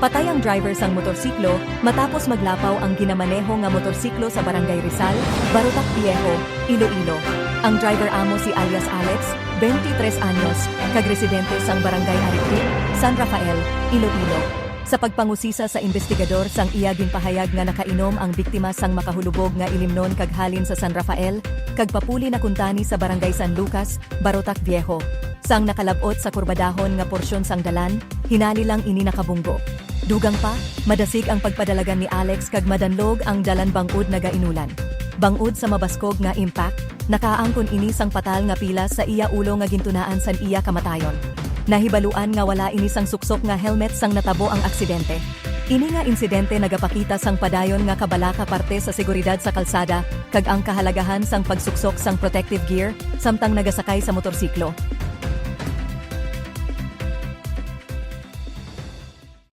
Patay ang driver sang motorsiklo matapos maglapaw ang ginamaneho nga motorsiklo sa Barangay Rizal, Barotac Viejo, Iloilo. Ang driver amo si alias Alex, 23 anyos, kagresidente sang Barangay Aripit, San Rafael, Iloilo. Sa pagpangusisa sa investigador sang iya ginpahayag nga nakainom ang biktima sang makahulubog nga ilimnon kag halin sa San Rafael, kag papuli na kuntani sa Barangay San Lucas, Barotac Viejo. Sang nakalabot sa kurbadahon nga porsyon sang dalan, hinali lang ini nakabunggo. Dugang pa, madasig ang pagpadalagan ni Alex kag madanlog ang dalan bangud nga gainulan. Bangud sa mabaskog nga impact, nakaangkon ini sang patal nga pila sa iya ulo nga gintunaan san iya kamatayon. Nahibaluan nga wala ini sang suksok nga helmet sang natabo ang aksidente. Ini nga insidente nagapakita sang padayon nga kabalaka parte sa seguridad sa kalsada kag ang kahalagahan sang pagsuksok sang protective gear samtang nagasakay sa motorsiklo.